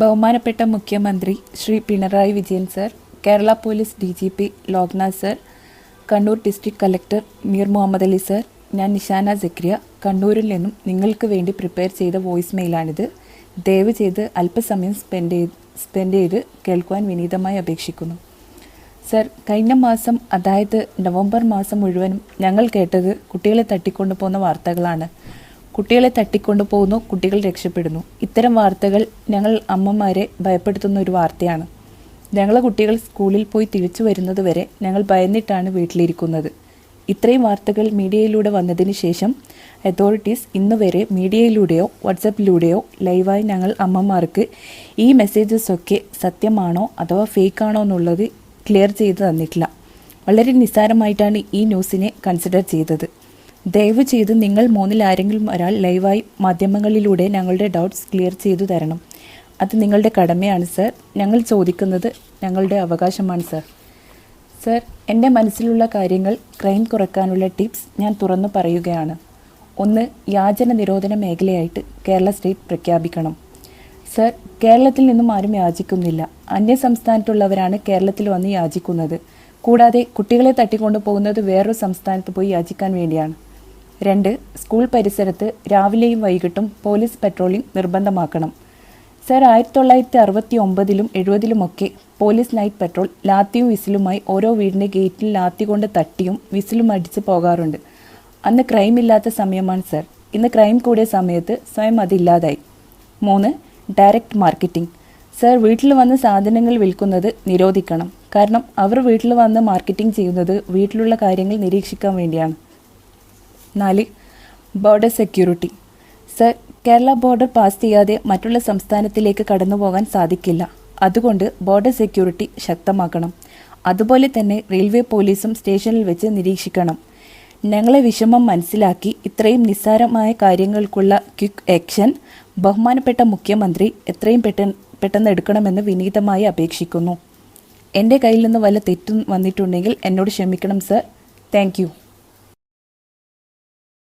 ബഹുമാനപ്പെട്ട മുഖ്യമന്ത്രി Shri Pinarayi Vijayan sir Kerala police D G P Loknath sir Kannur district collector Mir Muhammad Ali sir ഞാൻ നിഷാന സക്രിയ കണ്ണൂരിൽ നിന്നും നിങ്ങൾക്ക് വേണ്ടി പ്രിപ്പയർ ചെയ്ത വോയിസ് മെയിലാണിത് ദയവ് ചെയ്ത് അല്പസമയം സ്പെൻഡ് ചെയ്ത് സ്പെൻഡ് ചെയ്ത് കേൾക്കുവാൻ വിനീതമായി അപേക്ഷിക്കുന്നു. സർ കഴിഞ്ഞ മാസം അതായത് നവംബർ മാസം മുഴുവനും ഞങ്ങൾ കേട്ടത് കുട്ടികളെ തട്ടിക്കൊണ്ടു പോകുന്ന വാർത്തകളാണ്. കുട്ടികളെ തട്ടിക്കൊണ്ടു പോകുന്നു കുട്ടികൾ രക്ഷപ്പെടുന്നു. ഇത്തരം വാർത്തകൾ ഞങ്ങൾ അമ്മമാരെ ഭയപ്പെടുത്തുന്ന ഒരു വാർത്തയാണ്. ഞങ്ങളെ കുട്ടികൾ സ്കൂളിൽ പോയി തിരിച്ചു വരുന്നത് വരെ ഞങ്ങൾ ഭയന്നിട്ടാണ് വീട്ടിലിരിക്കുന്നത്. ഇത്രയും വാർത്തകൾ മീഡിയയിലൂടെ വന്നതിന് ശേഷം അതോറിറ്റീസ് ഇന്ന് വരെ മീഡിയയിലൂടെയോ വാട്സപ്പിലൂടെയോ ലൈവായി ഞങ്ങൾ അമ്മമാർക്ക് ഈ മെസ്സേജസൊക്കെ സത്യമാണോ അഥവാ ആണോ എന്നുള്ളത് ക്ലിയർ ചെയ്ത് തന്നിട്ടില്ല. വളരെ നിസ്സാരമായിട്ടാണ് ഈ ന്യൂസിനെ കൺസിഡർ ചെയ്തത്. ദയവ് ചെയ്ത് നിങ്ങൾ മൂന്നിൽ ആരെങ്കിലും ഒരാൾ ലൈവായി മാധ്യമങ്ങളിലൂടെ ഞങ്ങളുടെ ഡൗട്ട്സ് ക്ലിയർ ചെയ്തു തരണം. അത് നിങ്ങളുടെ കടമയാണ് സർ. ഞങ്ങൾ ചോദിക്കുന്നത് ഞങ്ങളുടെ അവകാശമാണ് സർ. സർ എന്റെ മനസ്സിലുള്ള കാര്യങ്ങൾ ക്രൈം കുറയ്ക്കാനുള്ള ടിപ്സ് ഞാൻ തുറന്നു പറയുകയാണ്. ഒന്ന് യാചന നിരോധന മേഖലയായിട്ട് കേരള സ്റ്റേറ്റ് പ്രഖ്യാപിക്കണം. സർ കേരളത്തിൽ നിന്നും ആരും യാചിക്കുന്നില്ല. അന്യ സംസ്ഥാനത്തുള്ളവരാണ് കേരളത്തിൽ വന്ന് യാചിക്കുന്നത്. കൂടാതെ കുട്ടികളെ തട്ടിക്കൊണ്ടു പോകുന്നത് വേറൊരു സംസ്ഥാനത്ത് പോയി യാചിക്കാൻ വേണ്ടിയാണ്. രണ്ട് സ്കൂൾ പരിസരത്ത് രാവിലെയും വൈകിട്ടും പോലീസ് പെട്രോളിംഗ് നിർബന്ധമാക്കണം. സർ ആയിരത്തി തൊള്ളായിരത്തി അറുപത്തി ഒമ്പതിലും എഴുപതിലുമൊക്കെ പോലീസ് നൈറ്റ് പെട്രോൾ ലാത്തിയും വിസിലുമായി ഓരോ വീടിന്റെ ഗേറ്റിൽ ലാത്തി കൊണ്ട് തട്ടിയും വിസിലും അടിച്ച് പോകാറുണ്ട്. അന്ന് ക്രൈം ഇല്ലാത്ത സമയമാണ് സർ. ഇന്ന് ക്രൈം കൂടിയ സമയത്ത് സ്വയം അതില്ലാതായി മൂന്ന് ഡയറക്റ്റ് മാർക്കറ്റിംഗ് സർ വീട്ടിൽ വന്ന് സാധനങ്ങൾ വിൽക്കുന്നത് നിരോധിക്കണം. കാരണം അവർ വീട്ടിൽ വന്ന് മാർക്കറ്റിംഗ് ചെയ്യുന്നത് വീട്ടിലുള്ള കാര്യങ്ങൾ നിരീക്ഷിക്കാൻ വേണ്ടിയാണ്. നാല്. Border security sir Kerala border pass ചെയ്യാതെ മറ്റുള്ള സംസ്ഥാനത്തിലേക്ക് കടന്നു പോകാൻ സാധിക്കില്ല. അതുകൊണ്ട് ബോർഡർ സെക്യൂരിറ്റി ശക്തമാക്കണം. അതുപോലെ തന്നെ റെയിൽവേ പോലീസും സ്റ്റേഷനിൽ വെച്ച് നിരീക്ഷിക്കണം. ഞങ്ങളെ വിഷമം മനസ്സിലാക്കി ഇത്രയും നിസ്സാരമായ കാര്യങ്ങൾക്കുള്ള ക്വിക്ക് ആക്ഷൻ ബഹുമാനപ്പെട്ട മുഖ്യമന്ത്രി എത്രയും പെട്ടെന്ന് പെട്ടെന്ന് എടുക്കണമെന്ന് വിനീതമായി അപേക്ഷിക്കുന്നു. എന്റെ കയ്യിൽ നിന്ന് വല്ല തെറ്റും വന്നിട്ടുണ്ടെങ്കിൽ എന്നോട് ക്ഷമിക്കണം സർ താങ്ക്